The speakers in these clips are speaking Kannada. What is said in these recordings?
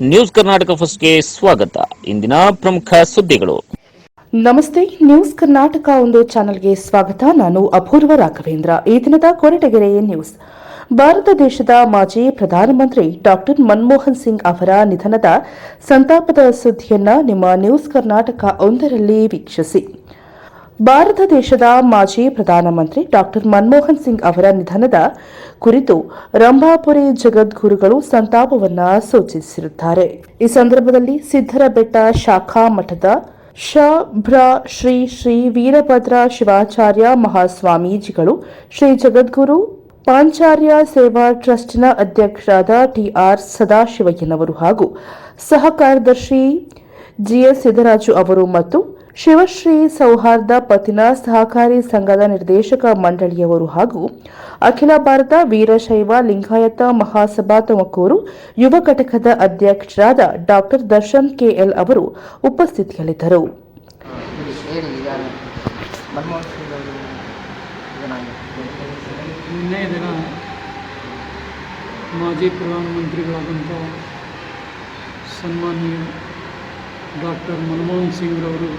ನ್ಯೂಸ್ ಕರ್ನಾಟಕ ಫಸ್ಟ್ಗೆ ಸ್ವಾಗತ. ಇಂದಿನ ಪ್ರಮುಖ ಸುದ್ದಿಗಳು. ನಮಸ್ತೆ, ನ್ಯೂಸ್ ಕರ್ನಾಟಕ ಒಂದು ಚಾನೆಲ್ಗೆ ಸ್ವಾಗತ. ನಾನು ಅಪೂರ್ವ ರಾಘವೇಂದ್ರ. ಈ ದಿನದ ಕೊರಟಗೆರೆ ನ್ಯೂಸ್. ಭಾರತ ದೇಶದ ಮಾಜಿ ಪ್ರಧಾನಮಂತ್ರಿ ಡಾಕ್ಟರ್ ಮನಮೋಹನ್ ಸಿಂಗ್ ಅವರ ನಿಧನದ ಸಂತಾಪದ ಸುದ್ದಿಯನ್ನ ನಿಮ್ಮ ನ್ಯೂಸ್ ಕರ್ನಾಟಕ ಒಂದರಲ್ಲಿ ವೀಕ್ಷಿಸಿ. ಭಾರತ ದೇಶದ ಮಾಜಿ ಪ್ರಧಾನಮಂತ್ರಿ ಡಾಕ್ಟರ್ ಮನಮೋಹನ್ ಸಿಂಗ್ ಅವರ ನಿಧನದ ಕುರಿತು ರಂಭಾಪುರಿ ಜಗದ್ಗುರುಗಳು ಸಂತಾಪವನ್ನ ಸೂಚಿಸಿರುತ್ತಾರೆ. ಈ ಸಂದರ್ಭದಲ್ಲಿ ಸಿದ್ದರ ಬೆಟ್ಟ ಶಾಖಾ ಮಠದ ಶ ಭ್ರ ಶ್ರೀ ಶ್ರೀ ವೀರಭದ್ರ ಶಿವಾಚಾರ್ಯ ಮಹಾಸ್ವಾಮೀಜಿಗಳು ಶ್ರೀ ಜಗದ್ಗುರು ಪಾಂಚಾರ್ಯ ಸೇವಾ ಟ್ರಸ್ಟ್ನ ಅಧ್ಯಕ್ಷರಾದ ಟಿಆರ್ ಸದಾಶಿವಯ್ಯನವರು ಹಾಗೂ ಸಹ ಕಾರ್ಯದರ್ಶಿ ಜಿಎಸ್ ಸಿದ್ದರಾಜು ಅವರು ಮತ್ತು ಶಿವಶ್ರೀ ಸೌಹಾರ್ದ ಪತಿನ ಸಹಕಾರಿ ಸಂಘದ ನಿರ್ದೇಶಕ ಮಂಡಳಿಯವರು ಹಾಗೂ ಅಖಿಲ ಭಾರತ ವೀರಶೈವ ಲಿಂಗಾಯತ ಮಹಾಸಭಾ ತುಮಕೂರು ಯುವ ಘಟಕದ ಅಧ್ಯಕ್ಷರಾದ ಡಾಕ್ಟರ್ ದರ್ಶನ್ ಕೆಎಲ್ ಅವರು ಉಪಸ್ಥಿತಿಯಲ್ಲಿದ್ದರು. ಮಾಜಿ ಪ್ರಧಾನಮಂತ್ರಿಗಳಾದಂಥ ಸನ್ಮಾನ್ಯ ಡಾಕ್ಟರ್ ಮನಮೋಹನ್ ಸಿಂಗ್ರವರು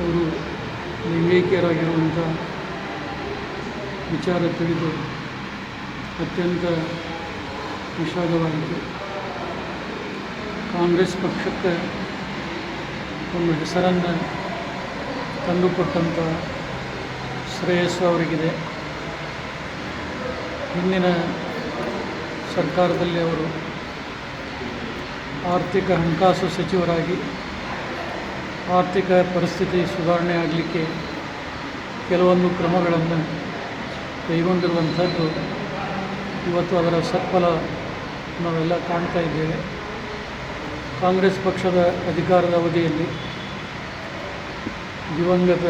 ಅವರು ಲಿಂಗೈಕ್ಯರಾಗಿರುವಂಥ ವಿಚಾರ ತಿಳಿದು ಅತ್ಯಂತ ವಿಷಾದವಾಗಿದೆ. ಕಾಂಗ್ರೆಸ್ ಪಕ್ಷಕ್ಕೆ ಒಂದು ಹೆಸರನ್ನು ತಂದುಕೊಟ್ಟಂಥ ಶ್ರೇಯಸ್ಸು ಅವರಿಗಿದೆ. ಹಿಂದಿನ ಸರ್ಕಾರದಲ್ಲಿ ಅವರು ಆರ್ಥಿಕ ಹಣಕಾಸು ಸಚಿವರಾಗಿ ಆರ್ಥಿಕ ಪರಿಸ್ಥಿತಿ ಸುಧಾರಣೆ ಆಗಲಿಕ್ಕೆ ಕೆಲವೊಂದು ಕ್ರಮಗಳನ್ನು ಕೈಗೊಂಡಿರುವಂಥದ್ದು ಇವತ್ತು ಅದರ ಸತ್ಫಲ ನಾವೆಲ್ಲ ಕಾಣ್ತಾ ಇದ್ದೇವೆ. ಕಾಂಗ್ರೆಸ್ ಪಕ್ಷದ ಅಧಿಕಾರದ ಅವಧಿಯಲ್ಲಿ ದಿವಂಗತ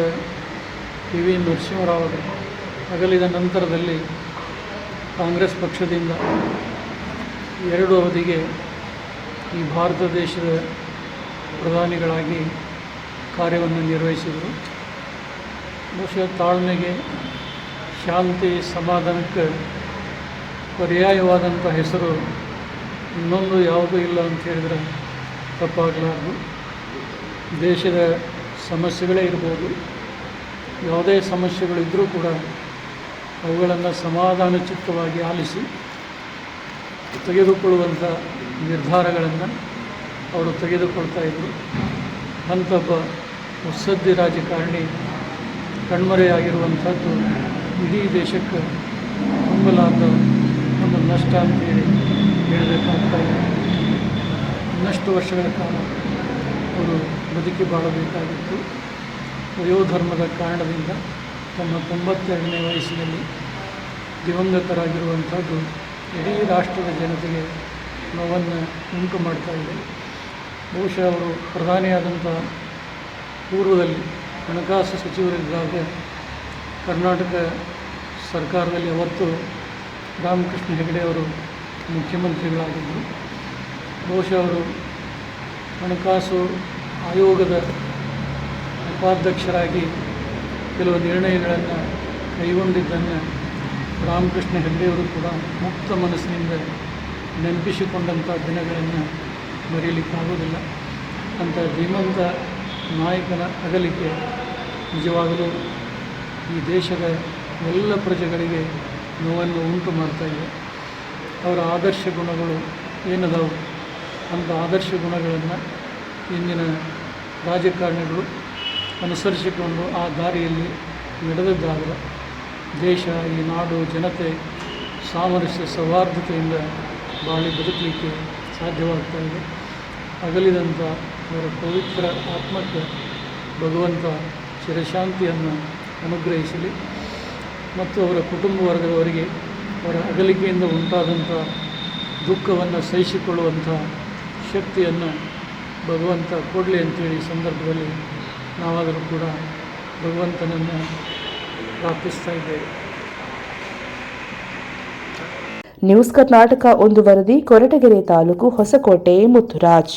ಪಿ ವಿ ನರಸಿಂಹರಾವ್ ಅವರು ಅಗಲಿದ ನಂತರದಲ್ಲಿ ಕಾಂಗ್ರೆಸ್ ಪಕ್ಷದಿಂದ ಎರಡು ಅವಧಿಗೆ ಈ ಭಾರತ ದೇಶದ ಪ್ರಧಾನಿಗಳಾಗಿ ಕಾರ್ಯವನ್ನು ನಿರ್ವಹಿಸಿದರು. ಬಹುಶಃ ತಾಳ್ಮೆಗೆ, ಶಾಂತಿ, ಸಮಾಧಾನಕ್ಕೆ ಪರ್ಯಾಯವಾದಂಥ ಹೆಸರು ಇನ್ನೊಂದು ಯಾವುದೂ ಇಲ್ಲ ಅಂತ ಹೇಳಿದರೆ ತಪ್ಪಾಗಲಾರದು. ದೇಶದ ಸಮಸ್ಯೆಗಳೇ ಇರ್ಬೋದು. ಯಾವುದೇ ಸಮಸ್ಯೆಗಳಿದ್ದರೂ ಕೂಡ ಅವುಗಳನ್ನು ಸಮಾಧಾನಚಿತ್ತವಾಗಿ ಆಲಿಸಿ ತೆಗೆದುಕೊಳ್ಳುವಂಥ ನಿರ್ಧಾರಗಳನ್ನು ಅವರು ತೆಗೆದುಕೊಳ್ತಾ ಇದ್ದರು. ಅಂಥೊಬ್ಬ ಮುತ್ಸದ್ದಿ ರಾಜಕಾರಣಿ ಕಣ್ಮರೆಯಾಗಿರುವಂಥದ್ದು ಇಡೀ ದೇಶಕ್ಕೆ ತುಂಬಲಾದ ಒಂದು ನಷ್ಟ ಅಂತೇಳಿ ಹೇಳಬೇಕಾಗ್ತಾ ಇದೆ. ಇನ್ನಷ್ಟು ವರ್ಷಗಳ ಕಾಲ ಅವರು ಬದುಕಿ ಬಾಳಬೇಕಾಗಿತ್ತು. ವಯೋಧರ್ಮದ ಕಾರಣದಿಂದ ತಮ್ಮ ತೊಂಬತ್ತೆರಡನೇ ವಯಸ್ಸಿನಲ್ಲಿ ದಿವಂಗತರಾಗಿರುವಂಥದ್ದು ಇಡೀ ರಾಷ್ಟ್ರದ ಜನತೆಗೆ ನೋವನ್ನು ಉಂಟು ಮಾಡ್ತಾ ಇದೆ. ಬಹುಶಃ ಅವರು ಪ್ರಧಾನಿಯಾದಂಥ ಪೂರ್ವದಲ್ಲಿ ಹಣಕಾಸು ಸಚಿವರಿದ್ದಾಗ ಕರ್ನಾಟಕ ಸರ್ಕಾರದಲ್ಲಿ ಅವತ್ತು ರಾಮಕೃಷ್ಣ ಹೆಗಡೆ ಅವರು ಮುಖ್ಯಮಂತ್ರಿಗಳಾಗಿದ್ದರು. ಬಹುಶಃ ಅವರು ಹಣಕಾಸು ಆಯೋಗದ ಉಪಾಧ್ಯಕ್ಷರಾಗಿ ಕೆಲವು ನಿರ್ಣಯಗಳನ್ನು ಕೈಗೊಂಡಿದ್ದನ್ನು ರಾಮಕೃಷ್ಣ ಹೆಗಡೆಯವರು ಕೂಡ ಮುಕ್ತ ಮನಸ್ಸಿನಿಂದ ನೆನಪಿಸಿಕೊಂಡಂಥ ದಿನಗಳನ್ನು ಮರೆಯಲಿಕ್ಕಾಗೋದಿಲ್ಲ. ಅಂಥ ಧೀಮಂತ ನಾಯಕನ ಅಗಲಿಕೆ ನಿಜವಾಗಲೂ ಈ ದೇಶದ ಎಲ್ಲ ಪ್ರಜೆಗಳಿಗೆ ನೋವನ್ನು ಉಂಟು ಮಾಡ್ತಾ ಇದೆ. ಅವರ ಆದರ್ಶ ಗುಣಗಳು ಏನದಾವು? ಅಂಥ ಆದರ್ಶ ಗುಣಗಳನ್ನು ಇಂದಿನ ರಾಜಕಾರಣಿಗಳು ಅನುಸರಿಸಿಕೊಂಡು ಆ ದಾರಿಯಲ್ಲಿ ನಡೆದದ್ದಾದರೆ ದೇಶ, ಈ ನಾಡು, ಜನತೆ ಸಾಮರಸ್ಯ, ಸೌಹಾರ್ದತೆಯಿಂದ ಬಾಳಿ ಬದುಕಲಿಕ್ಕೆ ಸಾಧ್ಯವಾಗ್ತಾ ಇದೆ. ಅಗಲಿದಂಥ ಅವರ ಪವಿತ್ರ ಆತ್ಮಕ್ಕೆ ಭಗವಂತ ಚಿರಶಾಂತಿಯನ್ನು ಅನುಗ್ರಹಿಸಲಿ. ಮತ್ತು ಅವರ ಕುಟುಂಬ ವರ್ಗದವರಿಗೆ ಅವರ ಅಗಲಿಕೆಯಿಂದ ಉಂಟಾದಂಥ ದುಃಖವನ್ನು ಸಹಿಸಿಕೊಳ್ಳುವಂಥ ಶಕ್ತಿಯನ್ನು ಭಗವಂತ ಕೊಡಲಿ ಅಂತೇಳಿ ಸಂದರ್ಭದಲ್ಲಿ ನಾವಾದರೂ ಕೂಡ ಭಗವಂತನನ್ನು ಪ್ರಾರ್ಥಿಸ್ತಾ ಇದ್ದೇವೆ. ನ್ಯೂಸ್ ಕರ್ನಾಟಕ ಒಂದು ವರದಿ, ಕೊರಟಗೆರೆ ತಾಲೂಕು ಹೊಸಕೋಟೆ, ಮುತ್ತುರಾಜ್.